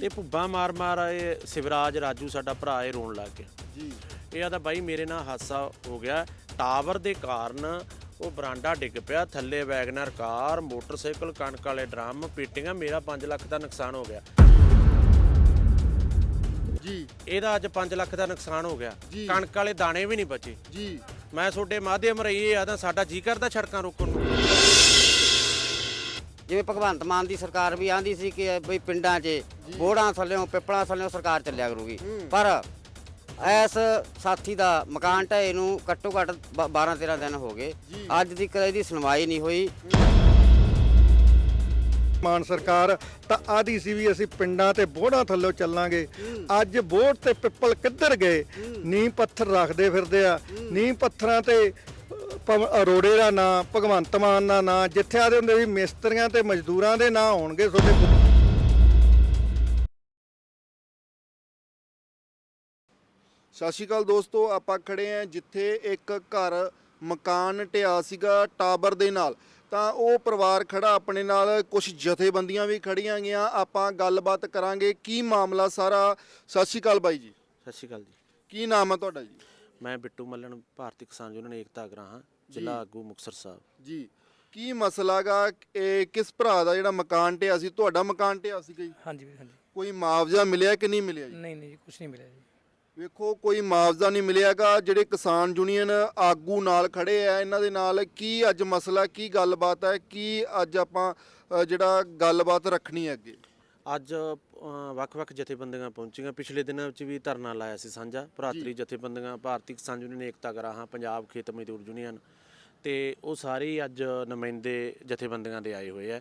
ਤੇ ਭੁੱਬਾ ਮਾਰ ਮਾਰ ਇਹ ਸਿਵਰਾਜ ਰਾਜੂ ਸਾਡਾ ਭਰਾ ਇਹ ਰੋਣ ਲੱਗ ਗਿਆ। ਜੀ। ਇਹ ਆਦਾ ਬਾਈ ਮੇਰੇ ਨਾਲ ਹਾਦਸਾ ਹੋ ਗਿਆ। ਟਾਵਰ ਦੇ ਕਾਰਨ ਉਹ ਬਰਾਂਡਾ ਡਿੱਗ ਪਿਆ ਥੱਲੇ ਵੈਗਨਰ ਕਾਰ ਮੋਟਰਸਾਈਕਲ ਕਣਕ ਵਾਲੇ ਡਰਮ ਪੇਟੀਆਂ ਮੇਰਾ 5 ਲੱਖ ਦਾ ਨੁਕਸਾਨ ਹੋ ਗਿਆ। ਜੀ। ਇਹਦਾ ਅੱਜ 5 ਲੱਖ ਦਾ ਨੁਕਸਾਨ ਹੋ ਗਿਆ। ਕਣਕ ਵਾਲੇ ਦਾਣੇ ਵੀ ਨਹੀਂ ਬਚੇ। ਜੀ। ਮੈਂ ਤੁਹਾਡੇ ਮਾਧਿਅਮ ਰਹੀ ਇਹ ਆਦਾ ਸਾਡਾ ਜੀ ਕਰਦਾ ਸੜਕਾਂ ਰੋਕਣ ਨੂੰ। ਜਿਵੇਂ ਭਗਵੰਤ ਮਾਨ ਦੀ ਸਰਕਾਰ ਵੀ ਆਂਦੀ ਸੀ ਕਿ ਬਈ ਪਿੰਡਾਂ 'ਚ ਬੋੜਾਂ ਥੱਲੇੋਂ ਪਿੱਪਲਾਂ ਥੱਲੇੋਂ ਸਰਕਾਰ ਚੱਲਿਆ ਕਰੂਗੀ। ਪਰ ਐਸ ਸਾਥੀ ਦਾ ਮਕਾਨ ਢਏ ਨੂੰ ਘੱਟੋ ਘੱਟ 12 13 ਦਿਨ ਹੋ ਗਏ। ਅੱਜ ਦੀ ਕਦੇ ਦੀ ਸੁਣਵਾਈ ਨਹੀਂ ਹੋਈ। ਮਾਨ ਸਰਕਾਰ ਤਾਂ ਆਦੀ ਸੀ ਵੀ ਅਸੀਂ ਪਿੰਡਾਂ ਤੇ ਬੋੜਾਂ ਥੱਲੇ ਚੱਲਾਂਗੇ। ਅੱਜ ਬੋੜ ਤੇ ਪਿੱਪਲ ਕਿੱਧਰ ਗਏ? ਨੀਂਹ ਪੱਥਰ ਰੱਖਦੇ ਫਿਰਦੇ ਆ। ਨੀਂਹ ਪੱਥਰਾਂ ਤੇ ਭਵ- ਅਰੋੜੇ ਦਾ ਨਾਂ ਭਗਵੰਤ ਮਾਨ ਦਾ ਨਾਂ ਜਿੱਥੇ ਆਦੇ ਹੁੰਦੇ ਵੀ ਮਿਸਤਰੀਆਂ ਤੇ ਮਜ਼ਦੂਰਾਂ ਦੇ ਨਾਂ ਹੋਣਗੇ ਤੁਹਾਡੇ। ਸਤਿ ਸ਼੍ਰੀ ਅਕਾਲ ਦੋਸਤੋ ਆਪਾਂ ਖੜੇ ਆਂ ਜਿੱਥੇ ਇੱਕ ਘਰ ਮਕਾਨ ਢਿਆ ਸੀਗਾ ਟਾਵਰ ਦੇ ਨਾਲ। ਤਾਂ ਉਹ ਪਰਿਵਾਰ ਖੜਾ ਆਪਣੇ ਨਾਲ ਕੁਝ ਜਥੇਬੰਦੀਆਂ ਵੀ ਖੜੀਆਂ ਗਈਆਂ। ਆਪਾਂ ਗੱਲਬਾਤ ਕਰਾਂਗੇ ਕੀ ਮਾਮਲਾ ਸਾਰਾ। ਸਤਿ ਸ਼੍ਰੀ ਅਕਾਲ ਬਾਈ ਜੀ। ਸਤਿ ਸ਼੍ਰੀ ਅਕਾਲ ਜੀ। ਕੀ ਨਾਮ ਹੈ ਤੁਹਾਡਾ ਜੀ? ਮੈਂ ਬਿੱਟੂ ਮੱਲਣ ਭਾਰਤੀ ਕਿਸਾਨ ਯੂਨੀਅਨ ਏਕਤਾ ਅਗਰਾਹਾਂ ਜ਼ਿਲ੍ਹਾ ਆਗੂ ਮੁਕਤਸਰ ਸਾਹਿਬ। ਜੀ ਕੀ ਮਸਲਾਗਾ ਇਹ ਕਿਸ ਭਰਾ ਦਾ ਜਿਹੜਾ ਮਕਾਨ ਢਿਆ ਸੀ? ਤੁਹਾਡਾ ਮਕਾਨ ਢਿਆ ਸੀਗਾ ਜੀ ਹਾਂਜੀ ਵੀਰ ਹਾਂਜੀ। ਕੋਈ ਮੁਆਵਜ਼ਾ ਮਿਲਿਆ ਕਿ ਨਹੀਂ ਮਿਲਿਆ ਜੀ? ਨਹੀਂ ਨਹੀਂ ਜੀ ਕੁਝ ਨਹੀਂ ਮਿਲਿਆ ਜੀ। ਵੇਖੋ ਕੋਈ ਮੁਆਵਜ਼ਾ ਨਹੀਂ ਮਿਲਿਆਗਾ ਜਿਹੜੇ ਕਿਸਾਨ ਯੂਨੀਅਨ ਆਗੂ ਨਾਲ ਖੜੇ ਆ ਇਹਨਾਂ ਦੇ ਨਾਲ ਕੀ ਅੱਜ ਮਸਲਾ ਕੀ ਗੱਲਬਾਤ ਹੈ? ਕੀ ਅੱਜ ਆਪਾਂ ਅ, ਜਿਹੜਾ ਗੱਲਬਾਤ ਰੱਖਣੀ ਹੈ ਅੱਗੇ? ਅੱਜ ਅ, ਵੱਖ-ਵੱਖ ਜਥੇਬੰਦੀਆਂ ਪਹੁੰਚੀਆਂ। ਪਿਛਲੇ ਦਿਨਾਂ ਵਿੱਚ ਵੀ ਧਰਨਾ ਲਾਇਆ ਸੀ ਸਾਂਝਾ। ਭਰਾਤਰੀ ਜਥੇਬੰਦੀਆਂ ਭਾਰਤੀ ਕਿਸਾਨ ਯੂਨੀਅਨ ਏਕਤਾ ਗਰਾਹਾਂ ਪੰਜਾਬ ਖੇਤ ਮਜ਼ਦੂਰ ਯੂਨੀਅਨ ਤੇ ਉਹ ਸਾਰੇ ਹੀ ਅੱਜ ਨੁਮਾਇੰਦੇ ਜਥੇਬੰਦੀਆਂ ਦੇ ਆਏ ਹੋਏ ਆ।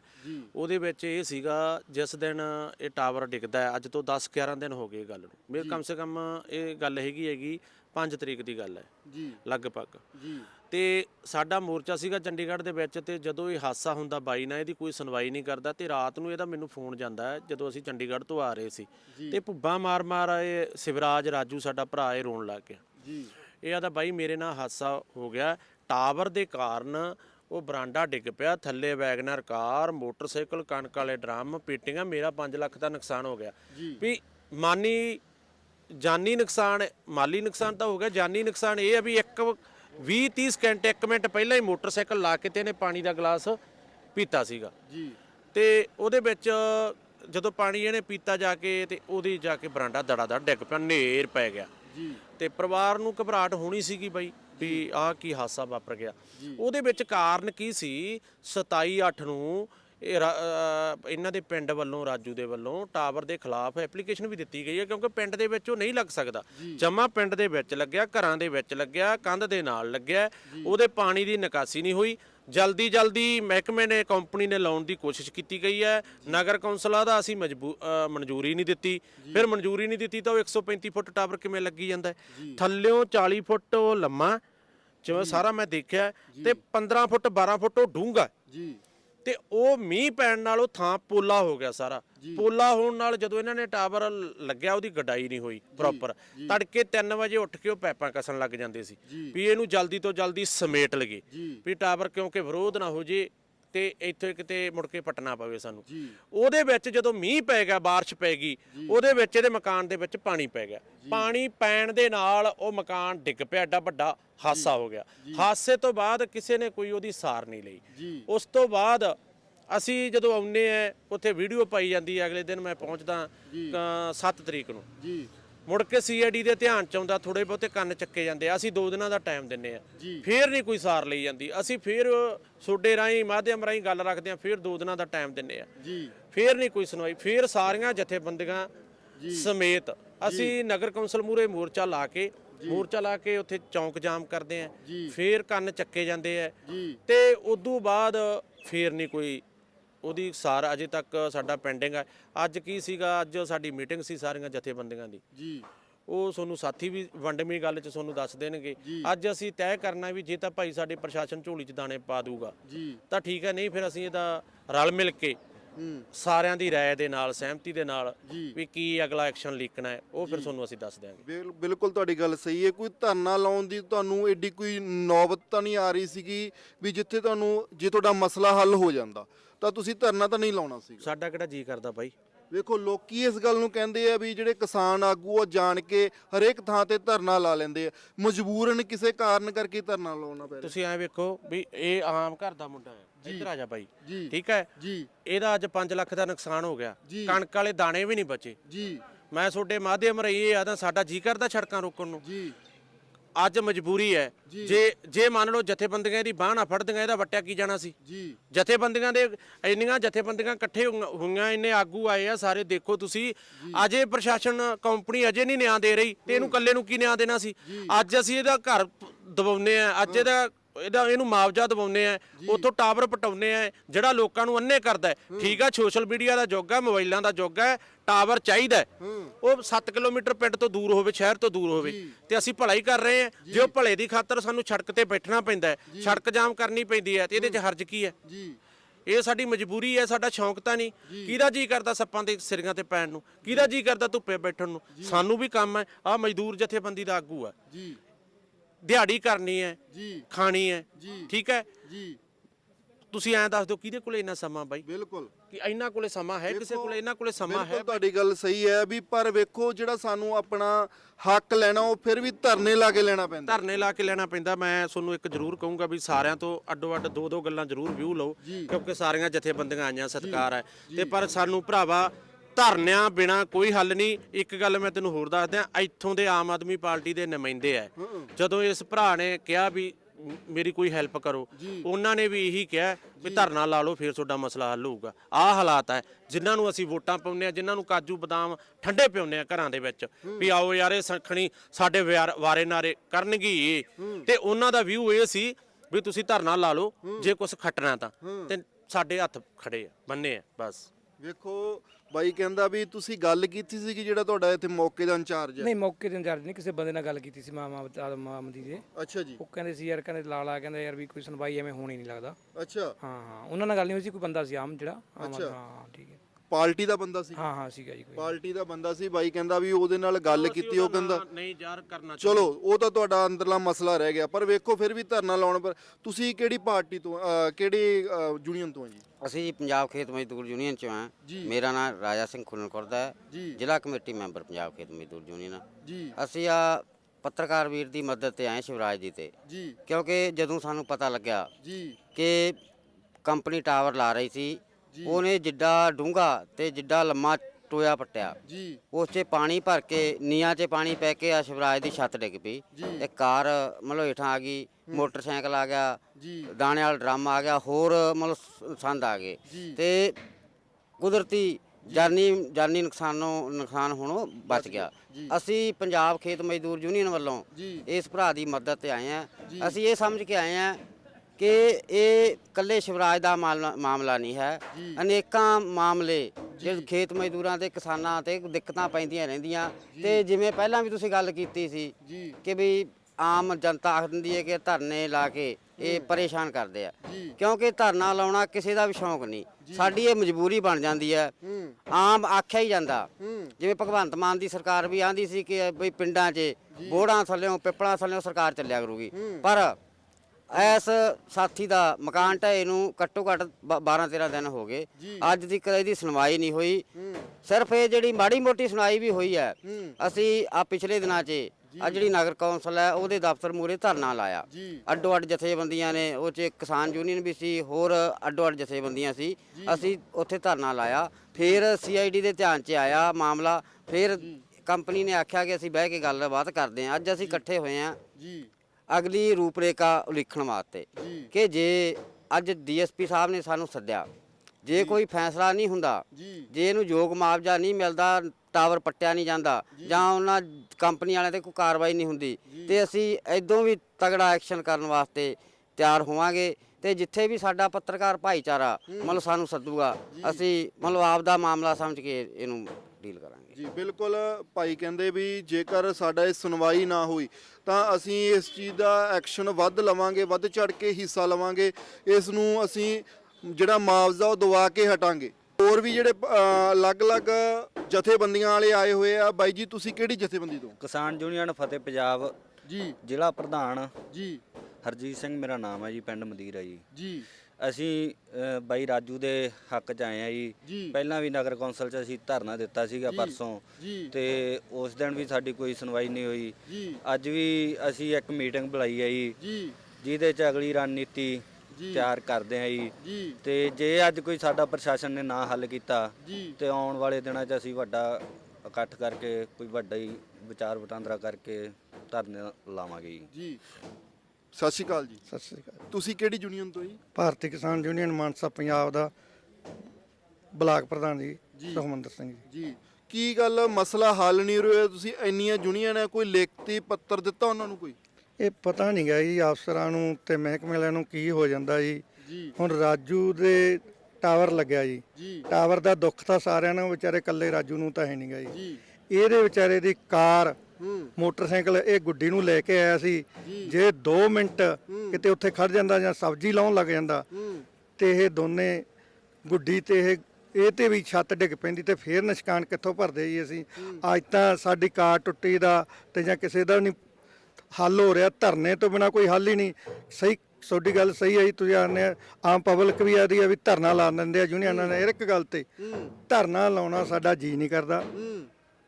ਉਹਦੇ ਵਿੱਚ ਇਹ ਸੀਗਾ ਜਿਸ ਦਿਨ ਇਹ ਟਾਵਰ ਡਿੱਗਦਾ ਹੈ ਅੱਜ ਤੋਂ 10 11 ਦਿਨ ਹੋ ਗਏ ਇਹ ਗੱਲ ਨੂੰ। ਮੇਰੇ ਕਮ ਸੇ ਕਮ ਇਹ ਗੱਲ ਹੈਗੀ ਹੈਗੀ 5 ਤਰੀਕ ਦੀ ਗੱਲ ਹੈ। ਜੀ। ਲਗਭਗ। ਜੀ। ਤੇ ਸਾਡਾ ਮੋਰਚਾ ਸੀਗਾ ਚੰਡੀਗੜ੍ਹ ਦੇ ਵਿੱਚ ਤੇ ਜਦੋਂ ਇਹ ਹਾਦਸਾ ਹੁੰਦਾ ਬਾਈ ਨਾਲ ਇਹਦੀ ਕੋਈ ਸੁਣਵਾਈ ਨਹੀਂ ਕਰਦਾ ਤੇ ਰਾਤ ਨੂੰ ਇਹਦਾ ਮੈਨੂੰ ਫੋਨ ਜਾਂਦਾ ਹੈ ਜਦੋਂ ਅਸੀਂ ਚੰਡੀਗੜ੍ਹ ਤੋਂ ਆ ਰਹੇ ਸੀ। ਤੇ ਭੁੱਬਾ ਮਾਰ ਮਾਰ ਇਹ ਸਿਵਰਾਜ ਰਾਜੂ ਸਾਡਾ ਭਰਾ ਇਹ ਰੋਣ ਲੱਗ ਗਿਆ। ਜੀ। ਇਹ ਆਦਾ ਬਾਈ ਮੇਰੇ ਨਾਲ ਹਾਦਸਾ ਹੋ ਗਿਆ ਟਾਵਰ ਦੇ ਕਾਰਨ ਉਹ ਬਰਾਂਡਾ ਡਿੱਗ ਪਿਆ ਥੱਲੇ ਵੈਗਨਰ ਕਾਰ ਮੋਟਰਸਾਈਕਲ ਕਣਕ ਵਾਲੇ ਡਰਮ ਪੇਟੀਆਂ ਮੇਰਾ 5 ਲੱਖ ਦਾ ਨੁਕਸਾਨ ਹੋ ਗਿਆ। ਵੀ ਮਾਨੀ ਜਾਨੀ ਨੁਕਸਾਨ ਮਾਲੀ ਨੁਕਸਾਨ ਤਾਂ ਹੋ ਗਿਆ ਜਾਨੀ ਨੁਕਸਾਨ ਇਹ ਹੈ ਵੀ ਇੱਕ 20 30 ਸਕਿੰਟ 1 ਮਿੰਟ ਪਹਿਲਾਂ ਹੀ ਮੋਟਰਸਾਈਕਲ ਲਾ ਕੇ ਤੇ ਇਹਨੇ ਪਾਣੀ ਦਾ ਗਲਾਸ ਪੀਤਾ ਸੀਗਾ। ਜੀ। ਤੇ ਉਹਦੇ ਵਿੱਚ ਜਦੋਂ ਪਾਣੀ ਇਹਨੇ ਪੀਤਾ ਜਾ ਕੇ ਤੇ ਉਹਦੀ ਜਾ ਕੇ ਬਰਾਂਡਾ ਦੜਾ ਦੜ ਡਿੱਗ ਪਿਆ ਨੇਰ ਪੈ ਗਿਆ। ਜੀ। ਤੇ ਪਰਿਵਾਰ ਨੂੰ ਘਬਰਾਹਟ ਹੋਣੀ ਸੀਗੀ ਬਾਈ ਵੀ ਆਹ ਕੀ ਹਾਦਸਾ ਵਾਪਰ ਗਿਆ। ਉਹਦੇ ਵਿੱਚ ਕਾਰਨ ਕੀ ਸੀ? 27 8 ਨੂੰ ਇਹ ਇਹਨਾਂ ਦੇ ਪਿੰਡ ਵੱਲੋਂ ਰਾਜੂ ਦੇ ਵੱਲੋਂ ਟਾਵਰ ਦੇ ਖਿਲਾਫ ਐਪਲੀਕੇਸ਼ਨ ਵੀ ਦਿੱਤੀ ਗਈ ਹੈ ਕਿਉਂਕਿ ਪਿੰਡ ਦੇ ਵਿੱਚ ਉਹ ਨਹੀਂ ਲੱਗ ਸਕਦਾ। ਜਮਾ ਪਿੰਡ ਦੇ ਵਿੱਚ ਲੱਗਿਆ ਘਰਾਂ ਦੇ ਵਿੱਚ ਲੱਗਿਆ ਕੰਧ ਦੇ ਨਾਲ ਲੱਗਿਆ ਉਹਦੇ ਪਾਣੀ ਦੀ ਨਿਕਾਸੀ ਨਹੀਂ ਹੋਈ। ਜਲਦੀ ਜਲਦੀ ਮਹਿਕਮੇ ਨੇ ਕੰਪਨੀ ਨੇ ਲਾਉਣ ਦੀ ਕੋਸ਼ਿਸ਼ ਕੀਤੀ ਗਈ ਹੈ। ਨਗਰ ਕੌਂਸਲਾਂ ਦਾ ਅਸੀਂ ਮਨਜ਼ੂਰੀ ਨਹੀਂ ਦਿੱਤੀ। ਫਿਰ ਮਨਜ਼ੂਰੀ ਨਹੀਂ ਦਿੱਤੀ ਤਾਂ ਉਹ 135 ਫੁੱਟ ਟਾਵਰ ਕਿਵੇਂ ਲੱਗੀ ਜਾਂਦਾ ਥੱਲਿਓਂ 40 ਫੁੱਟ ਲੰਮਾ ਜਿਵੇਂ ਸਾਰਾ ਮੈਂ ਦੇਖਿਆ ਤੇ 15 ਫੁੱਟ 12 ਫੁੱਟ ਉਹ ਡੂੰਘਾ ਜੀ। ਤੇ ਉਹ ਮੀਂਹ ਪੈਣ ਨਾਲ ਉਹ ਥਾਂ ਪੋਲਾ ਹੋ ਗਿਆ ਸਾਰਾ। ਪੋਲਾ ਹੋਣ ਨਾਲ ਜਦੋਂ ਇਹਨਾਂ ਨੇ ਟਾਵਰ ਲੱਗਿਆ ਉਹਦੀ ਗਡਾਈ ਨਹੀਂ ਹੋਈ ਪ੍ਰੋਪਰ ਤੜਕੇ 3 ਵਜੇ ਉੱਠ ਕੇ ਉਹ ਪੈਪਾਂ ਕਸਣ ਲੱਗ ਜਾਂਦੇ ਸੀ ਵੀ ਇਹਨੂੰ ਜਲਦੀ ਤੋਂ ਜਲਦੀ ਸਮੇਟ ਲਗੇ ਵੀ ਟਾਵਰ ਕਿਉਂਕਿ ਵਿਰੋਧ ਨਾ ਹੋ ਜੇ ਤੇ ਇੱਥੇ ਕਿਤੇ ਮੁੜ ਕੇ ਪਟਣਾ ਪਵੇ ਸਾਨੂੰ। ਉਹਦੇ ਵਿੱਚ ਜਦੋਂ ਮੀਂਹ ਪੈ ਗਿਆ ਬਾਰਿਸ਼ ਪੈ ਗਈ ਉਹਦੇ ਵਿੱਚ ਇਹਦੇ ਮਕਾਨ ਦੇ ਵਿੱਚ ਪਾਣੀ ਪੈ ਗਿਆ। ਪਾਣੀ ਪੈਣ ਦੇ ਨਾਲ ਉਹ ਮਕਾਨ ਡਿੱਗ ਪਿਆ ਏਡਾ ਵੱਡਾ ਹਾਦਸਾ ਹੋ ਗਿਆ। ਹਾਦਸੇ ਤੋਂ ਬਾਅਦ ਕਿਸੇ ਨੇ ਕੋਈ ਉਹਦੀ ਸਾਰ ਨਹੀਂ ਲਈ। ਉਸ ਤੋਂ ਬਾਅਦ ਅਸੀਂ ਜਦੋਂ ਆਉਨੇ ਆ ਉੱਥੇ ਵੀਡੀਓ ਪਾਈ ਜਾਂਦੀ ਹੈ ਅਗਲੇ ਦਿਨ ਮੈਂ ਪਹੁੰਚਦਾ 7 ਤਰੀਕ ਨੂੰ। ਜੀ। ਮੁੜ ਕੇ ਸੀਆਈਡੀ ਦੇ ਧਿਆਨ ਚ ਆਉਂਦਾ ਥੋੜੇ ਬਹੁਤੇ ਕੰਨ ਚੱਕੇ ਜਾਂਦੇ ਆ ਅਸੀਂ ਦੋ ਦਿਨਾਂ ਦਾ ਟਾਈਮ ਦਿੰਨੇ ਆ। ਫੇਰ ਨਹੀਂ ਕੋਈ ਸਾਰ ਲਈ ਜਾਂਦੀ। ਅਸੀਂ ਫੇਰ ਸੋਡੇ ਰਾਹੀਂ ਮਾਧਿਅਮ ਰਾਹੀਂ ਗੱਲ ਰੱਖਦੇ ਆ ਫੇਰ ਦੋ ਦਿਨਾਂ ਦਾ ਟਾਈਮ ਦਿੰਨੇ ਆ। ਜੀ। ਫੇਰ ਨਹੀਂ ਕੋਈ ਸੁਣਵਾਈ। ਫੇਰ ਸਾਰੀਆਂ ਜਥੇਬੰਦੀਆਂ ਸਮੇਤ ਅਸੀਂ ਨਗਰ ਕੌਂਸਲ ਮੂਰੇ ਮੋਰਚਾ ਲਾ ਕੇ ਮੋਰਚਾ ਲਾ ਕੇ ਉੱਥੇ ਚੌਂਕ ਜਾਮ ਕਰਦੇ ਆ। ਫੇਰ ਕੰਨ ਚੱਕੇ ਜਾਂਦੇ ਆ। ਤੇ ਉਦੋਂ ਬਾਅਦ ਫੇਰ ਨਹੀਂ ਕੋਈ ਉਹਦੀ ਸਾਰ ਅਜੇ ਤੱਕ ਸਾਡਾ ਪੈਂਡਿੰਗ ਹੈ ਅੱਜ ਕੀ ਸੀਗਾ? ਅੱਜ ਸਾਡੀ ਮੀਟਿੰਗ ਸੀ ਸਾਰੀਆਂ ਜਥੇਬੰਦੀਆਂ ਦੀ। ਜੀ। ਉਹ ਤੁਹਾਨੂੰ ਸਾਥੀ ਵੀ ਵੰਡਵੀਂ ਗੱਲ 'ਚ ਤੁਹਾਨੂੰ ਦੱਸ ਦੇਣਗੇ। ਅੱਜ ਅਸੀਂ ਤੈਅ ਕਰਨਾ ਵੀ ਜੇ ਤਾਂ ਭਾਈ ਸਾਡੇ ਪ੍ਰਸ਼ਾਸਨ ਝੋਲੀ 'ਚ ਦਾਣੇ ਪਾ ਦੂਗਾ। ਜੀ। ਤਾਂ ਠੀਕ ਹੈ ਨਹੀਂ ਫਿਰ ਅਸੀਂ ਇਹਦਾ ਰਲ ਮਿਲ ਕੇ ਸਾਰਿਆਂ ਦੀ ਰਾਏ ਦੇ ਨਾਲ ਸਹਿਮਤੀ ਦੇ ਨਾਲ। ਵੀ ਕੀ ਅਗਲਾ ਐਕਸ਼ਨ ਲਿਖਣਾ ਹੈ ਉਹ ਫਿਰ ਤੁਹਾਨੂੰ ਅਸੀਂ ਦੱਸ ਦਿਆਂਗੇ। ਬਿਲ- ਬਿਲਕੁਲ ਤੁਹਾਡੀ ਗੱਲ ਸਹੀ ਹੈ। ਕੋਈ ਧਰਨਾ ਲਾਉਣ ਦੀ ਤੁਹਾਨੂੰ ਐਡੀ ਕੋਈ ਨੌਬਤ ਤਾਂ ਨਹੀਂ ਆ ਰਹੀ ਸੀਗੀ ਵੀ ਜਿੱਥੇ ਤੁਹਾਨੂੰ ਜੇ ਤੁਹਾਡਾ ਮਸਲਾ ਹੱਲ ਹੋ ਜਾਂਦਾ। ਤਾਂ ਤੁਸੀਂ ਧਰਨਾ ਤਾਂ ਨਹੀਂ ਲਾਉਣਾ ਸੀਗਾ। ਸਾਡਾ ਕਿਹੜਾ ਜੀ ਕਰਦਾ ਬਾਈ? ਵੇਖੋ ਲੋਕੀ ਇਸ ਗੱਲ ਨੂੰ ਕਹਿੰਦੇ ਆ ਵੀ ਜਿਹੜੇ ਕਿਸਾਨ ਆਗੂ ਉਹ ਜਾਣ ਕੇ ਹਰੇਕ ਥਾਂ ਤੇ ਧਰਨਾ ਲਾ ਲੈਂਦੇ ਆ। ਮਜਬੂਰਨ ਕਿਸੇ ਕਾਰਨ ਕਰਕੇ ਧਰਨਾ ਲਾਉਣਾ ਪੈ ਰਿਹਾ। ਤੁਸੀਂ ਐਂ ਵੇਖੋ ਵੀ ਇਹ ਆਮ ਘਰ ਦਾ ਮੁੰਡਾ ਹੈ। ਇੱਧਰ ਆ ਜਾ ਬਾਈ। ਜੀ। ਠੀਕ ਹੈ? ਜੀ। ਇਹਦਾ ਅੱਜ 5 ਲੱਖ ਦਾ ਨੁਕਸਾਨ ਹੋ ਗਿਆ। ਜੀ। ਕਣਕ ਵਾਲੇ ਦਾਣੇ ਵੀ ਨਹੀਂ ਬਚੇ। ਜੀ। ਮੈਂ ਤੁਹਾਡੇ ਮਾਧਿਅਮ ਰਹੀ ਇਹ ਆਦਾ ਸਾਡਾ ਜੀ ਕਰਦਾ ਸੜਕਾਂ ਰੋਕਣ ਨੂੰ। ਜੀ। ਅੱਜ ਮਜਬੂਰੀ ਹੈ। ਜੇ। ਜੇ ਮੰਨ ਲਓ ਜਥੇਬੰਦੀਆਂ ਦੀ ਬਾਹ ਨਾ ਫੜਦੀਆਂ ਇਹਦਾ ਵਟਿਆ ਕੀ ਜਾਣਾ ਸੀ? ਜੀ। ਜਥੇਬੰਦੀਆਂ ਦੇ ਇੰਨੀਆਂ ਜਥੇਬੰਦੀਆਂ ਇਕੱਠੇ ਹੋਈਆਂ- ਹੋਈਆਂ ਇੰਨੇ ਆਗੂ ਆਏ ਆ ਸਾਰੇ ਦੇਖੋ ਤੁਸੀਂ। ਅਜੇ ਪ੍ਰਸ਼ਾਸਨ ਕੰਪਨੀ ਅਜੇ ਨਹੀਂ ਨਿਆਂ ਦੇ ਰਹੀ ਤੇ ਇਹਨੂੰ ਇਕੱਲੇ ਨੂੰ ਕੀ ਨਿਆਂ ਦੇਣਾ ਸੀ? ਅੱਜ ਅਸੀਂ ਇਹਦਾ ਘਰ ਦਬਾਉਨੇ ਆ ਅੱਜ ਇਹਦਾ ਇਹਦਾ ਇਹਨੂੰ ਮੁਆਵਜ਼ਾ ਦਵਾਉਨੇ ਆ ਉੱਥੋਂ ਟਾਵਰ ਪਟਾਉਨੇ ਆ ਜਿਹੜਾ ਲੋਕਾਂ ਨੂੰ ਅੰਨੇ ਕਰਦਾ ਹੈ। ਠੀਕ ਆ ਸੋਸ਼ਲ ਮੀਡੀਆ ਦਾ ਯੁੱਗ ਹੈ ਮੋਬਾਈਲਾਂ ਦਾ ਯੁੱਗ ਹੈ ਟਾਵਰ ਚਾਹੀਦਾ ਹੈ। ਉਹ 7 ਕਿਲੋਮੀਟਰ ਪਿੰਡ ਤੋਂ ਦੂਰ ਹੋਵੇ ਸ਼ਹਿਰ ਤੋਂ ਦੂਰ ਹੋਵੇ ਤੇ ਅਸੀਂ ਭਲਾਈ ਕਰ ਰਹੇ ਹਾਂ ਜੇ। ਉਹ ਭਲੇ ਦੀ ਖਾਤਰ ਸਾਨੂੰ ਸੜਕ ਤੇ ਬੈਠਣਾ ਪੈਂਦਾ ਹੈ ਸੜਕ ਜਾਮ ਕਰਨੀ ਪੈਂਦੀ ਹੈ ਤੇ ਇਹਦੇ 'ਚ ਹਰਜ ਕੀ ਹੈ? ਜੀ। ਇਹ ਸਾਡੀ ਮਜਬੂਰੀ ਹੈ ਸਾਡਾ ਸ਼ੌਂਕ ਤਾਂ ਨਹੀਂ। ਕਿਹਦਾ ਜੀ ਕਰਦਾ ਸੱਪਾਂ ਦੇ ਸਿਰੀਆਂ ਤੇ ਪੈਣ ਨੂੰ? ਕਿਹਦਾ ਜੀ ਕਰਦਾ ਧੁੱਪੇ ਬੈਠਣ ਨੂੰ? ਸਾਨੂੰ ਵੀ ਕੰਮ ਹੈ। ਆ ਮਜ਼ਦੂਰ ਜਥੇਬੰਦੀ ਦਾ ਆਗੂ ਹੈ। ਜੀ। ਦਿਹਾੜੀ ਕਰਨੀ ਹੈ ਜੀ। ਖਾਣੀ ਹੈ ਜੀ। ਠੀਕ ਹੈ? ਜੀ। ਤੁਸੀਂ ਐਂ ਦੱਸ ਦਿਓ ਕਿਹਦੇ ਕੋਲੇ ਇੰਨਾ ਸਮਾਂ ਬਾਈ? ਬਿਲਕੁਲ। ਕਿ ਇਹਨਾਂ ਕੋਲੇ ਸਮਾਂ ਹੈ ਕਿਸੇ ਕੋਲੇ ਇਹਨਾਂ ਕੋਲੇ ਸਮਾਂ ਹੈ ਬਿਲਕੁਲ ਤੁਹਾਡੀ ਗੱਲ ਸਹੀ ਹੈ ਵੀ ਪਰ ਵੇਖੋ ਜਿਹੜਾ ਸਾਨੂੰ ਆਪਣਾ ਹੱਕ ਲੈਣਾ ਉਹ ਫਿਰ ਵੀ ਧਰਨੇ ਲਾ ਕੇ ਲੈਣਾ ਪੈਂਦਾ। ਧਰਨੇ ਲਾ ਕੇ ਲੈਣਾ ਪੈਂਦਾ। ਮੈਂ ਤੁਹਾਨੂੰ ਇੱਕ ਜ਼ਰੂਰ ਕਹੂੰਗਾ ਵੀ ਸਾਰਿਆਂ ਤੋਂ ਅੱਡੋ ਅੱਡ ਦੋ ਦੋ ਗੱਲਾਂ ਜ਼ਰੂਰ ਵਿਊ ਲਓ ਕਿਉਂਕਿ ਸਾਰੀਆਂ ਜਥੇਬੰਦੀਆਂ ਆਈਆਂ ਸਤਿਕਾਰ ਹੈ। ਤੇ ਪਰ ਸਾਨੂੰ ਭਰਾਵਾ ਧਰਨਿਆਂ ਬਿਨਾ ਕੋਈ ਹੱਲ ਨਹੀਂ। ਇੱਕ ਗੱਲ ਮੈਂ ਤੈਨੂੰ ਹੋਰ ਦੱਸ ਦਿਆਂ ਇੱਥੋਂ ਦੇ ਆਮ ਆਦਮੀ ਪਾਰਟੀ ਦੇ ਨੁਮਾਇੰਦੇ ਆ ਜਦੋਂ ਇਸ ਭਰਾ ਨੇ ਕਿਹਾ ਵੀ ਮੇਰੀ ਕੋਈ ਹੈਲਪ ਕਰੋ ਉਹਨਾਂ ਨੇ ਵੀ ਇਹੀ ਕਿਹਾ ਵੀ ਧਰਨਾ ਲਾ ਲਓ ਫਿਰ ਤੁਹਾਡਾ ਮਸਲਾ ਹੱਲ ਹੋਊਗਾ। ਆਹ ਹਾਲਾਤ ਹੈ ਜਿਨ੍ਹਾਂ ਨੂੰ ਅਸੀਂ ਵੋਟਾਂ ਪਾਉਂਦੇ ਆ ਜਿਨ੍ਹਾਂ ਨੂੰ ਕਾਜੂ ਬਦਾਮ ਠੰਡੇ ਪਿਉਂਦੇ ਆ ਘਰਾਂ ਦੇ ਵਿੱਚ ਵੀ ਆਓ ਯਾਰ ਸਖਣੀ ਸਾਡੇ ਵਾਰੇ ਨਾਰੇ ਕਰਨਗੀ ਤੇ ਉਹਨਾਂ ਦਾ ਵਿਊ ਇਹ ਸੀ ਵੀ ਤੁਸੀਂ ਧਰਨਾ ਲਾ ਲਓ ਜੇ ਕੁਝ ਖੱਟਣਾ ਤਾਂ। ਤੇ ਸਾਡੇ ਹੱਥ ਖੜੇ ਆ ਬੰਨੇ ਆ ਬਸ। ਵੇਖੋ ਬਾਈ ਕਹਿੰਦਾ ਵੀ ਤੁਸੀਂ ਗੱਲ ਕੀਤੀ ਸੀ ਕਿ ਜਿਹੜਾ ਤੁਹਾਡਾ ਇੱਥੇ ਮੌਕੇ ਦਾ ਇੰਚਾਰਜ ਹੈ? ਨਹੀਂ ਮੌਕੇ ਤੇ ਇੰਚਾਰਜ ਨਹੀਂ ਕਿਸੇ ਬੰਦੇ ਨਾਲ ਗੱਲ ਕੀਤੀ ਸੀ ਮਾਮਾ ਮਾਮਦੀ ਦੇ। ਅੱਛਾ ਜੀ। ਉਹ ਕਹਿੰਦੇ ਸੀ ਯਾਰ ਕਹਿੰਦੇ ਲਾਲਾ ਕਹਿੰਦਾ ਯਾਰ ਵੀ ਕੋਈ ਸੁਣਵਾਈ ਐਵੇਂ ਹੋਣੀ ਨਹੀਂ ਲੱਗਦਾ। ਅੱਛਾ। ਹਾਂ ਹਾਂ ਉਹਨਾਂ ਨਾਲ ਗੱਲ ਨਹੀਂ ਹੋਈ ਸੀ ਕੋਈ ਬੰਦਾ ਸੀ ਆਮ ਜਿਹੜਾ। ਆਮ ਅੱਛਾ। ਹਾਂ ਠੀਕ ਹੈ। ਪਾਰਟੀ ਦਾ ਬੰਦਾ ਸੀ। ਹਾਂ ਹਾਂ ਸੀਗਾ ਜੀ ਕੋਈ। ਪਾਰਟੀ ਦਾ ਬੰਦਾ ਸੀ ਬਾਈ ਕਹਿੰਦਾ ਵੀ ਉਹਦੇ ਨਾਲ ਗੱਲ ਕੀਤੀ ਉਹ ਕਹਿੰਦਾ ਨਹੀਂ ਯਾਰ ਕਰਨਾ ਚਲੋ ਉਹ ਤਾਂ ਤੁਹਾਡਾ ਅੰਦਰਲਾ ਮਸਲਾ ਰਹਿ ਗਿਆ ਪਰ ਵੇਖੋ ਫਿਰ ਵੀ ਧਰਨਾ ਲਾਉਣ ਪਰ ਤੁਸੀਂ ਕਿਹੜੀ ਪਾਰਟੀ ਤੋਂ ਅਹ, ਕਿਹੜੀ ਯੂਨੀਅਨ ਤੋਂ ਆ ਜੀ? ਅਸੀਂ ਜੀ ਪੰਜਾਬ ਖੇਤ ਮਜ਼ਦੂਰ ਯੂਨੀਅਨ ਚੋਂ ਆ ਮੇਰਾ ਨਾਮ ਰਾਜਾ ਸਿੰਘ ਖੁਨਨਕੁਰ ਦਾ ਹੈ। ਜੀ। ਜ਼ਿਲ੍ਹਾ ਕਮੇਟੀ ਮੈਂਬਰ ਪੰਜਾਬ ਖੇਤ ਮਜ਼ਦੂਰ ਯੂਨੀਅਨ ਜੀ। ਅਸੀਂ ਆ ਪੱਤਰਕਾਰ ਵੀਰ ਦੀ ਮਦਦ ਤੇ ਆਏ ਸ਼ਿਵਰਾਜ ਜੀ ਤੇ। ਜੀ। ਕਿਉਂਕਿ ਜਦੋਂ ਸਾਨੂੰ ਪਤਾ ਲੱਗਿਆ ਜੀ। ਕਿ ਕੰਪਨੀ ਟਾਵਰ ਲਾ ਰਹੀ ਸੀ ਉਹਨੇ ਜਿੱਡਾ ਡੂੰਘਾ ਤੇ ਜਿੱਡਾ ਲੰਮਾ ਟੋਇਆ ਪੱਟਿਆ। ਜੀ। ਉਸ 'ਚ ਪਾਣੀ ਭਰ ਕੇ ਨੀਆਂ 'ਚ ਪਾਣੀ ਪੈ ਕੇ ਆ ਸ਼ਿਵਰਾਜ ਦੀ ਛੱਤ ਡਿੱਗ ਪਈ। ਇੱਕ ਕਾਰ ਮਤਲਬ ਹੇਠਾਂ ਆ ਗਈ ਮੋਟਰਸਾਈਕਲ ਆ ਗਿਆ ਜੀ। ਦਾਣੇ ਵਾਲਾ ਡਰਮ ਆ ਗਿਆ ਹੋਰ ਮਤਲਬ ਸੰਦ ਆ ਗਏ। ਤੇ ਕੁਦਰਤੀ ਜਾਨੀ ਜਾਨੀ ਨੁਕਸਾਨੋਂ ਨੁਕਸਾਨ ਹੋਣੋਂ ਬਚ ਗਿਆ। ਅਸੀਂ ਪੰਜਾਬ ਖੇਤ ਮਜ਼ਦੂਰ ਯੂਨੀਅਨ ਵੱਲੋਂ ਇਸ ਭਰਾ ਦੀ ਮਦਦ ਤੇ ਆਏ ਆ ਅਸੀਂ ਇਹ ਸਮਝ ਕੇ ਆਏ ਆ ਕਿ ਇਹ ਕੱਲੇ ਸ਼ਿਵਰਾਜ ਦਾ ਮਾਮਲਾ ਮਾਮਲਾ ਨਹੀਂ ਹੈ। ਅਨੇਕਾਂ ਮਾਮਲੇ ਜਿਹੜੇ ਖੇਤ ਮਜ਼ਦੂਰਾਂ ਤੇ ਕਿਸਾਨਾਂ ਤੇ ਦਿੱਕਤਾਂ ਪੈਂਦੀਆਂ ਰਹਿੰਦੀਆਂ। ਤੇ ਜਿਵੇਂ ਪਹਿਲਾਂ ਵੀ ਤੁਸੀਂ ਗੱਲ ਕੀਤੀ ਸੀ ਜੀ। ਕਿ ਵੀ ਆਮ ਜਨਤਾ ਆਖ ਦਿੰਦੀ ਹੈ ਕਿ ਧਰਨੇ ਲਾ ਕੇ ਇਹ ਪਰੇਸ਼ਾਨ ਕਰਦੇ ਆ। ਜੀ। ਕਿਉਂਕਿ ਧਰਨਾ ਲਾਉਣਾ ਕਿਸੇ ਦਾ ਵੀ ਸ਼ੌਂਕ ਨਹੀਂ। ਸਾਡੀ ਇਹ ਮਜਬੂਰੀ ਬਣ ਜਾਂਦੀ ਹੈ। ਹੂੰ। ਆਮ ਆਖਿਆ ਹੀ ਜਾਂਦਾ। ਹੂੰ। ਜਿਵੇਂ ਭਗਵੰਤ ਮਾਨ ਦੀ ਸਰਕਾਰ ਵੀ ਆਂਦੀ ਸੀ ਕਿ ਬਈ ਪਿੰਡਾਂ 'ਚ ਬੋੜਾਂ ਥੱਲਿਓਂ ਪਿੱਪਲਾਂ ਥੱਲਿਓਂ ਸਰਕਾਰ ਚੱਲਿਆ ਕਰੂਗੀ। ਪਰ ਐਸ ਸਾਥੀ ਦਾ ਮਕਾਨ ਢਾਏ ਨੂੰ ਘੱਟੋ ਘੱਟ 12 13 ਦਿਨ ਹੋ ਗਏ। ਅੱਜ ਦੀ ਕਦੇ ਦੀ ਸੁਣਵਾਈ ਨਹੀਂ ਹੋਈ। ਸਿਰਫ ਇਹ ਜਿਹੜੀ ਮਾੜੀ ਮੋਟੀ ਸੁਣਵਾਈ ਵੀ ਹੋਈ ਹੈ। ਅਸੀਂ ਆ ਪਿਛਲੇ ਦਿਨਾਂ 'ਚ ਆ ਜਿਹੜੀ ਨਗਰ ਕੌਂਸਲ ਹੈ ਉਹਦੇ ਦਫ਼ਤਰ ਮੂਹਰੇ ਧਰਨਾ ਲਾਇਆ। ਅੱਡੋ ਅੱਡ ਜਥੇਬੰਦੀਆਂ ਨੇ ਉਹ 'ਚ ਕਿਸਾਨ ਯੂਨੀਅਨ ਵੀ ਸੀ ਹੋਰ ਅੱਡੋ ਅੱਡ ਜਥੇਬੰਦੀਆਂ ਸੀ। ਅਸੀਂ ਉੱਥੇ ਧਰਨਾ ਲਾਇਆ। ਫਿਰ ਸੀਆਈਡੀ ਦੇ ਧਿਆਨ 'ਚ ਆਇਆ ਮਾਮਲਾ। ਫਿਰ ਕੰਪਨੀ ਨੇ ਆਖਿਆ ਕਿ ਅਸੀਂ ਬਹਿ ਕੇ ਗੱਲਬਾਤ ਕਰਦੇ ਹਾਂ। ਅੱਜ ਅਸੀਂ ਇਕੱਠੇ ਹੋਏ ਹਾਂ। ਜੀ। ਅਗਲੀ ਰੂਪਰੇਖਾ ਉਲੀਖਣ ਵਾਸਤੇ ਕਿ ਜੇ ਅੱਜ ਡੀਐਸਪੀ ਸਾਹਿਬ ਨੇ ਸਾਨੂੰ ਸੱਦਿਆ ਜੇ ਕੋਈ ਫੈਸਲਾ ਨਹੀਂ ਹੁੰਦਾ ਜੀ। ਜੇ ਇਹਨੂੰ ਯੋਗ ਮੁਆਵਜ਼ਾ ਨਹੀਂ ਮਿਲਦਾ ਟਾਵਰ ਪੱਟਿਆ ਨਹੀਂ ਜਾਂਦਾ ਜਾਂ। ਉਹਨਾਂ ਕੰਪਨੀ ਵਾਲਿਆਂ ਤੇ ਕੋਈ ਕਾਰਵਾਈ ਨਹੀਂ ਹੁੰਦੀ ਤੇ ਅਸੀਂ ਐਦੋਂ ਵੀ ਤਗੜਾ ਐਕਸ਼ਨ ਕਰਨ ਵਾਸਤੇ ਤਿਆਰ ਹੋਵਾਂਗੇ ਤੇ ਜਿੱਥੇ ਵੀ ਸਾਡਾ ਪੱਤਰਕਾਰ ਭਾਈਚਾਰਾ ਮਤਲਬ ਸਾਨੂੰ ਸੱਦੂਗਾ ਅਸੀਂ ਮਤਲਬ ਆਪ ਦਾ ਮਾਮਲਾ ਸਮਝ ਕੇ ਇਹਨੂੰ ਡੀਲ ਕਰਾਂਗੇ। ਜੀ ਬਿਲਕੁਲ ਭਾਈ ਕਹਿੰਦੇ ਵੀ ਜੇਕਰ ਸਾਡਾ ਇਹ ਸੁਣਵਾਈ ਨਾ ਹੋਈ ਤਾਂ ਅਸੀਂ ਇਸ ਚੀਜ਼ ਦਾ ਐਕਸ਼ਨ ਵੱਧ ਲਵਾਂਗੇ ਵੱਧ ਚੜ ਕੇ ਹਿੱਸਾ ਲਵਾਂਗੇ। ਇਸ ਨੂੰ ਅਸੀਂ ਜਿਹੜਾ ਮੁਆਵਜ਼ਾ ਉਹ ਦਵਾ ਕੇ ਹਟਾਂਗੇ। ਹੋਰ ਵੀ ਜਿਹੜੇ ਅਲੱਗ-ਅਲੱਗ ਜਥੇਬੰਦੀਆਂ ਵਾਲੇ ਆਏ ਹੋਏ ਆ ਬਾਈ ਜੀ ਤੁਸੀਂ ਕਿਹੜੀ ਜਥੇਬੰਦੀ ਤੋਂ? ਕਿਸਾਨ ਯੂਨੀਅਨ ਫਤਿਹ ਪੰਜਾਬ ਜੀ। ਜ਼ਿਲ੍ਹਾ ਪ੍ਰਧਾਨ ਜੀ। ਹਰਜੀਤ ਸਿੰਘ ਮੇਰਾ ਨਾਮ ਹੈ ਜੀ ਪਿੰਡ ਮਦੀਰ ਹੈ ਜੀ। ਜੀ। ਅਸੀਂ ਅ, ਬਾਈ ਰਾਜੂ ਦੇ ਹੱਕ 'ਚ ਆਏ ਆ ਜੀ। ਜੀ। ਪਹਿਲਾਂ ਵੀ ਨਗਰ ਕੌਂਸਲ 'ਚ ਅਸੀਂ ਧਰਨਾ ਦਿੱਤਾ ਸੀਗਾ ਜੀ, ਪਰਸੋਂ। ਜੀ। ਤੇ ਉਸ ਦਿਨ ਵੀ ਸਾਡੀ ਕੋਈ ਸੁਣਵਾਈ ਨਹੀਂ ਹੋਈ। ਜੀ। ਅੱਜ ਵੀ ਅਸੀਂ ਇੱਕ ਮੀਟਿੰਗ ਬੁਲਾਈ ਹੈ ਜੀ। ਜੀ। ਜਿਹਦੇ 'ਚ ਅਗਲੀ ਰਣਨੀਤੀ ਜੀ। ਤਿਆਰ ਕਰਦੇ ਆ ਜੀ। ਜੀ। ਤੇ ਜੇ ਅੱਜ ਕੋਈ ਸਾਡਾ ਪ੍ਰਸ਼ਾਸਨ ਨੇ ਨਾ ਹੱਲ ਕੀਤਾ ਜੀ। ਤੇ ਆਉਣ ਵਾਲੇ ਦਿਨਾਂ 'ਚ ਅਸੀਂ ਵੱਡਾ ਇਕੱਠ ਕਰਕੇ ਕੋਈ ਵੱਡਾ ਹੀ ਵਿਚਾਰ ਵਟਾਂਦਰਾ ਕਰਕੇ ਧਰਨੇ ਲਾਵਾਂਗੇ ਜੀ। ਜੀ। ਸਤਿ ਸ਼੍ਰੀ ਅਕਾਲ ਜੀ। ਸਤਿ ਸ੍ਰੀ ਅਕਾਲ। ਤੁਸੀਂ ਕਿਹੜੀ ਯੂਨੀਅਨ ਤੋਂ ਜੀ? ਭਾਰਤੀ ਕਿਸਾਨ ਯੂਨੀਅਨ ਮਾਨਸਾ ਪੰਜਾਬ ਦਾ ਬਲਾਕ ਪ੍ਰਧਾਨ ਜੀ। ਸੁਖਮੰਦਰ ਸਿੰਘ ਜੀ। ਜੀ। ਕੀ ਗੱਲ ਮਸਲਾ ਹੱਲ ਨਹੀਂ ਰਿਹਾ ਤੁਸੀਂ ਇੰਨੀਆਂ ਯੂਨੀਅਨ ਕੋਈ ਲਿਖਤੀ ਪੱਤਰ ਦਿੱਤਾ ਉਹਨਾਂ ਨੂੰ ਕੋਈ? ਇਹ ਪਤਾ ਨਹੀਂ ਗਾ ਜੀ ਅਫਸਰਾਂ ਨੂੰ ਤੇ ਮਹਿਕਮੇ ਵਾਲਿਆਂ ਨੂੰ ਕੀ ਹੋ ਜਾਂਦਾ ਜੀ। ਜੀ। ਹੁਣ ਰਾਜੂ ਦੇ ਟਾਵਰ ਲੱਗਿਆ ਜੀ। ਜੀ। ਟਾਵਰ ਦਾ ਦੁੱਖ ਤਾਂ ਸਾਰਿਆਂ ਨੂੰ ਵਿਚਾਰੇ ਇਕੱਲੇ ਰਾਜੂ ਨੂੰ ਤਾਂ ਹੈ ਨਹੀਂਗਾ ਜੀ। ਜੀ। ਇਹਦੇ ਵਿਚਾਰੇ ਦੀ ਕਾਰ ਮੋਟਰਸਾਈਕਲ ਇਹ ਗੁੱਡੀ ਨੂੰ ਲੈ ਕੇ ਆਇਆ ਸੀ। ਜੀ। ਜੇ 2 ਮਿੰਟ ਕਿਤੇ ਉੱਥੇ ਖੜ ਜਾਂਦਾ ਜਾਂ ਸਬਜ਼ੀ ਲਾਉਣ ਲੱਗ ਜਾਂਦਾ ਤੇ ਇਹ ਦੋਨੇ ਗੁੱਡੀ ਤੇ ਇਹ ਇਹ ਤੇ ਵੀ ਛੱਤ ਡਿੱਗ ਪੈਂਦੀ ਤੇ ਫੇਰ ਨਿਸ਼ਕਾਨ ਕਿੱਥੋਂ ਭਰਦੇ ਜੀ ਅਸੀਂ। ਅੱਜ ਤਾਂ ਸਾਡੀ ਕਾਰ ਟੁੱਟੀ ਦਾ ਤੇ ਜਾਂ ਕਿਸੇ ਦਾ ਨਹੀਂ ਹੱਲ ਹੋ ਰਿਹਾ ਧਰਨੇ ਤੋਂ ਬਿਨਾ ਕੋਈ ਹੱਲ ਹੀ ਨਹੀਂ। ਸਹੀ ਤੁਹਾਡੀ ਗੱਲ ਸਹੀ ਹੈ ਜੀ ਤੁਸੀਂ ਆਨੇ ਆਮ ਪਬਲਿਕ ਵੀ ਆਦੀ ਆ ਵੀ ਧਰਨਾ ਲਾ ਦਿੰਦੇ ਆ ਯੂਨੀਅਨਾਂ ਨੇ ਹਰ ਇੱਕ ਗੱਲ ਤੇ। ਧਰਨਾ ਲਾਉਣਾ ਸਾਡਾ ਜੀ ਨਹੀਂ ਕਰਦਾ।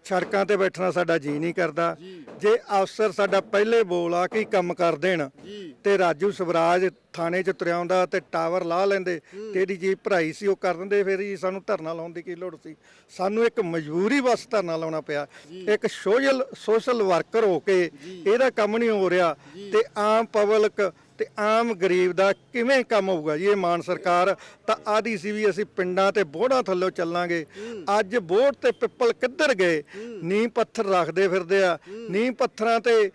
ਸੜਕਾਂ ਤੇ ਬੈਠਣਾ ਸਾਡਾ ਜੀ ਨਹੀਂ ਕਰਦਾ। ਜੀ। ਜੇ ਅਫਸਰ ਸਾਡਾ ਪਹਿਲੇ ਬੋਲ ਆ ਕੇ ਕੰਮ ਕਰ ਦੇਣ ਜੀ। ਤੇ ਰਾਜੂ ਸਵਰਾਜ ਥਾਣੇ 'ਚ ਤੁਰਿਆ ਆਉਂਦਾ ਤੇ ਟਾਵਰ ਲਾ ਲੈਂਦੇ ਤੇ ਇਹਦੀ ਜੀ ਭਰਾਈ ਸੀ ਉਹ ਕਰ ਦਿੰਦੇ ਫਿਰ ਹੀ ਸਾਨੂੰ ਧਰਨਾ ਲਾਉਣ ਦੀ ਕੀ ਲੋੜ ਸੀ? ਸਾਨੂੰ ਇੱਕ ਮਜਬੂਰੀ ਬਸ ਧਰਨਾ ਲਾਉਣਾ ਪਿਆ। ਇੱਕ ਸੋਸ਼ਲ ਸੋਸ਼ਲ ਵਰਕਰ ਹੋ ਕੇ ਇਹਦਾ ਕੰਮ ਨਹੀਂ ਹੋ ਰਿਹਾ। ਤੇ ਆਮ ਪਬਲਿਕ ਤੇ ਆਮ ਗਰੀਬ ਦਾ ਕਿਵੇਂ ਕੰਮ ਹੋਊਗਾ ਜੀ? ਇਹ ਮਾਨ ਸਰਕਾਰ ਤਾਂ ਆਦੀ ਸੀ ਵੀ ਅਸੀਂ ਪਿੰਡਾਂ ਤੇ ਬੋੜਾਂ ਥੱਲੇ ਚੱਲਾਂਗੇ। ਅੱਜ ਬੋੜ ਤੇ ਪਿੱਪਲ ਕਿੱਧਰ ਗਏ? ਨੀਂਹ ਪੱਥਰ ਰੱਖਦੇ ਫਿਰਦੇ ਆ। ਨੀਂਹ ਪੱਥਰਾਂ ਤੇ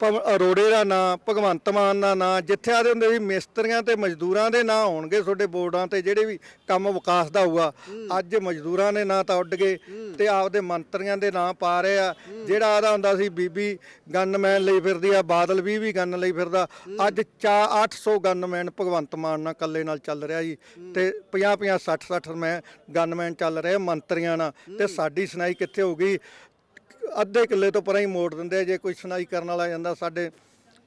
ਭਵ- ਅਰੋੜੇ ਦਾ ਨਾਂ ਭਗਵੰਤ ਮਾਨ ਦਾ ਨਾਂ ਜਿੱਥੇ ਆਦੇ ਹੁੰਦੇ ਵੀ ਮਿਸਤਰੀਆਂ ਤੇ ਮਜ਼ਦੂਰਾਂ ਦੇ ਨਾਂ ਹੋਣਗੇ ਤੁਹਾਡੇ ਬੋਰਡਾਂ ਤੇ ਜਿਹੜੇ ਵੀ ਕੰਮ ਵਿਕਾਸ ਦਾ ਹੋਊਗਾ ਅੱਜ ਮਜ਼ਦੂਰਾਂ ਦੇ ਨਾਂ ਤਾਂ ਉੱਡ ਗਏ ਤੇ ਆਪਦੇ ਮੰਤਰੀਆਂ ਦੇ ਨਾਂ ਪਾ ਰਹੇ ਆ। ਜਿਹੜਾ ਆਦਾ ਹੁੰਦਾ ਸੀ ਬੀਬੀ ਗਨਮੈਨ ਲਈ ਫਿਰਦੀ ਆ ਬਾਦਲ ਵੀ ਵੀ ਗਨ ਲਈ ਫਿਰਦਾ। ਅੱਜ ਚਾ 800 ਗਨਮੈਨ ਭਗਵੰਤ ਮਾਨ ਨਾਲ ਕੱਲੇ ਨਾਲ ਚੱਲ ਰਿਹਾ ਜੀ ਤੇ 50 50 60 60 ਮੈਂ ਗਨਮੈਨ ਚੱਲ ਰਹੇ ਮੰਤਰੀਆਂ ਨਾਲ। ਤੇ ਸਾਡੀ ਸੁਣਾਈ ਕਿੱਥੇ ਹੋਊਗੀ? ਅੱਧੇ ਕਿੱਲੇ ਤੋਂ ਪਰਾਂ ਹੀ ਮੋੜ ਦਿੰਦੇ ਆ। ਜੇ ਕੋਈ ਸੁਣਾਈ ਕਰਨ ਵਾਲਾ ਜਾਂਦਾ, ਸਾਡੇ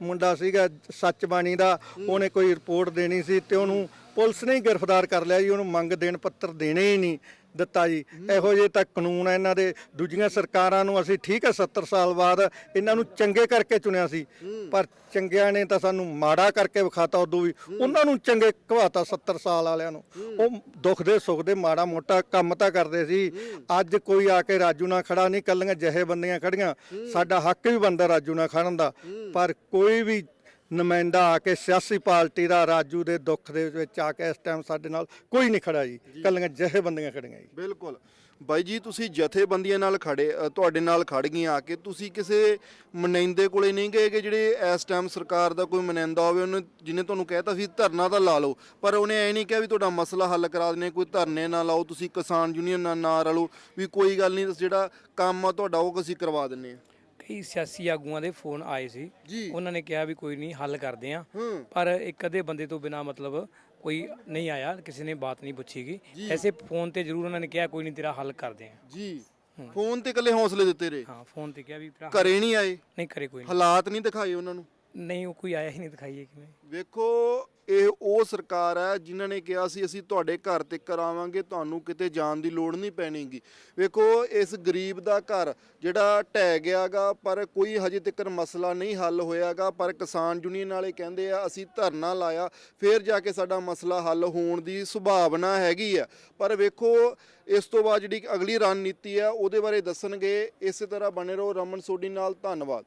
ਮੁੰਡਾ ਸੀਗਾ ਸੱਚ ਬਾਣੀ ਦਾ, ਉਹਨੇ ਕੋਈ ਰਿਪੋਰਟ ਦੇਣੀ ਸੀ ਤੇ ਉਹਨੂੰ ਪੁਲਿਸ ਨੇ ਹੀ ਗ੍ਰਿਫਤਾਰ ਕਰ ਲਿਆ ਜੀ। ਉਹਨੂੰ ਮੰਗ ਦੇਣ ਪੱਤਰ ਦੇਣੇ ਹੀ ਨਹੀਂ। ਦਿੱਤਾ ਜੀ। ਇਹੋ ਜਿਹੇ ਤਾਂ ਕਾਨੂੰਨ ਆ ਇਹਨਾਂ ਦੇ। ਦੂਜੀਆਂ ਸਰਕਾਰਾਂ ਨੂੰ ਅਸੀਂ ਠੀਕ ਹੈ 70 ਸਾਲ ਬਾਅਦ ਇਹਨਾਂ ਨੂੰ ਚੰਗੇ ਕਰਕੇ ਚੁਣਿਆ ਸੀ। ਪਰ ਚੰਗਿਆਂ ਨੇ ਤਾਂ ਸਾਨੂੰ ਮਾੜਾ ਕਰਕੇ ਵਿਖਾਤਾ ਉਦੋਂ ਵੀ। ਉਹਨਾਂ ਨੂੰ ਚੰਗੇ ਘਵਾਤਾ 70 ਸਾਲ ਵਾਲਿਆਂ ਨੂੰ। ਉਹ ਦੁੱਖ ਦੇ, ਸੁੱਖ ਦੇ, ਮਾੜਾ ਮੋਟਾ ਕੰਮ ਤਾਂ ਕਰਦੇ ਸੀ। ਅੱਜ ਕੋਈ ਆ ਕੇ ਰਾਜੂ ਨਾਲ ਖੜਾ ਨਹੀਂ, ਕੱਲੀਆਂ ਜਹੇ ਬੰਦੀਆਂ ਖੜੀਆਂ। ਸਾਡਾ ਹੱਕ ਵੀ ਬੰਦਾ ਰਾਜੂ ਨਾਲ ਖੜਨ ਦਾ। ਪਰ ਕੋਈ ਵੀ ਨੁਮਾਇੰਦਾ ਆ ਕੇ ਸਿਆਸੀ ਪਾਰਟੀ ਦਾ ਰਾਜੂ ਦੇ ਦੁੱਖ ਦੇ ਵਿੱਚ ਆ ਕੇ ਇਸ ਟਾਈਮ ਸਾਡੇ ਨਾਲ ਕੋਈ ਨਹੀਂ ਖੜਾ ਜੀ। ਕੱਲੀਆਂ ਜਹੇ ਬੰਦੀਆਂ ਖੜੀਆਂ ਜੀ। ਬਿਲਕੁਲ। ਬਾਈ ਜੀ ਤੁਸੀਂ ਜਥੇਬੰਦੀਆਂ ਨਾਲ ਖੜੇ ਅ, ਤੁਹਾਡੇ ਨਾਲ ਖੜ ਗਈਆਂ ਆ ਕੇ। ਤੁਸੀਂ ਕਿਸੇ ਮਨਿੰਦੇ ਕੋਲੇ ਨਹੀਂ ਗਏ ਕਿ ਜਿਹੜੇ ਇਸ ਟਾਈਮ ਸਰਕਾਰ ਦਾ ਕੋਈ ਮਨਿੰਦਾ ਹੋਵੇ ਉਹਨੇ ਜਿਹਨੇ ਤੁਹਾਨੂੰ ਕਹਿਤਾ ਸੀ ਧਰਨਾ ਤਾਂ ਲਾ ਲਓ। ਪਰ ਉਹਨੇ ਐ ਨਹੀਂ ਕਿਹਾ ਵੀ ਤੁਹਾਡਾ ਮਸਲਾ ਹੱਲ ਕਰਾ ਦਿੰਨੇ ਕੋਈ ਧਰਨੇ ਨਾ ਲਾਓ ਤੁਸੀਂ ਕਿਸਾਨ ਯੂਨੀਅਨ ਨਾਲ ਨਾ ਰਲੋ। ਵੀ ਕੋਈ ਗੱਲ ਨਹੀਂ ਜਿਹੜਾ ਕੰਮ ਆ ਤੁਹਾਡਾ ਉਹ ਅਸੀਂ ਕਰਵਾ ਦਿੰਨੇ ਆ। ਕਈ ਸਿਆਸੀ ਆਗੂਆਂ ਦੇ ਫੋਨ ਆਏ ਸੀ। ਜੀ। ਉਹਨਾਂ ਨੇ ਕਿਹਾ ਵੀ ਕੋਈ ਨਹੀਂ ਹੱਲ ਕਰਦੇ ਆ। ਹੂੰ। ਪਰ ਇੱਕ ਅਦੇ ਬੰਦੇ ਤੋਂ ਬਿਨਾ ਮਤਲਬ ਕੋਈ ਨਹੀਂ ਆਇਆ ਕਿਸੇ ਨੇ ਬਾਤ ਨਹੀਂ ਪੁੱਛੀਗੀ ਐਸੇ ਫੋਨ ਤੇ ਜ਼ਰੂਰ ਉਹਨਾਂ ਨੇ ਕਿਹਾ ਕੋਈ ਨਹੀਂ ਤੇਰਾ ਹੱਲ ਕਰਦੇ ਆ। ਜੀ। ਫੋਨ ਤੇ ਇਕੱਲੇ ਹੌਸਲੇ ਦਿੱਤੇ ਰਹੇ। ਹਾਂ ਫੋਨ ਤੇ ਕਿਹਾ ਵੀ ਤੇਰਾ ਘਰੇ ਨਹੀਂ ਆਏ। ਨਹੀਂ ਕਰੇ ਕੋਈ ਨਹੀਂ। ਹਾਲਾਤ ਨਹੀਂ ਦਿਖਾਏ ਉਹਨਾਂ ਨੂੰ। ਨਹੀਂ ਉਹ ਕੋਈ ਆਇਆ ਹੀ ਨਹੀਂ ਦਿਖਾਈਏ ਕਿਵੇਂ। ਵੇਖੋ ਇਹ ਉਹ ਸਰਕਾਰ ਹੈ ਜਿਨ੍ਹਾਂ ਨੇ ਕਿਹਾ ਸੀ ਅਸੀਂ ਤੁਹਾਡੇ ਘਰ ਤੇ ਕਰਾਵਾਂਗੇ ਤੁਹਾਨੂੰ ਕਿਤੇ ਜਾਣ ਦੀ ਲੋੜ ਨਹੀਂ ਪੈਣੀਗੀ। ਵੇਖੋ, ਇਸ ਗਰੀਬ ਦਾ ਘਰ ਜਿਹੜਾ ਢਹਿ ਗਿਆਗਾ, ਪਰ ਕੋਈ ਹਜੇ ਤੱਕ ਮਸਲਾ ਨਹੀਂ ਹੱਲ ਹੋਇਆਗਾ, ਪਰ ਕਿਸਾਨ ਯੂਨੀਅਨ ਵਾਲੇ ਕਹਿੰਦੇ ਆ, ਅਸੀਂ ਧਰਨਾ ਲਾਇਆ, ਫਿਰ ਜਾ ਕੇ ਸਾਡਾ ਮਸਲਾ ਹੱਲ ਹੋਣ ਦੀ ਸੁਭਾਵਨਾ ਹੈਗੀ ਆ। ਪਰ ਵੇਖੋ, ਇਸ ਤੋਂ ਬਾਅਦ ਜਿਹੜੀ ਅਗਲੀ ਰਣਨੀਤੀ ਆ ਉਹਦੇ ਬਾਰੇ ਦੱਸਣਗੇ। ਇਸੇ ਤਰ੍ਹਾਂ ਬਣੇ ਰਹੋ, ਰਮਨ ਸੋਢੀ ਨਾਲ ਧੰਨਵਾਦ।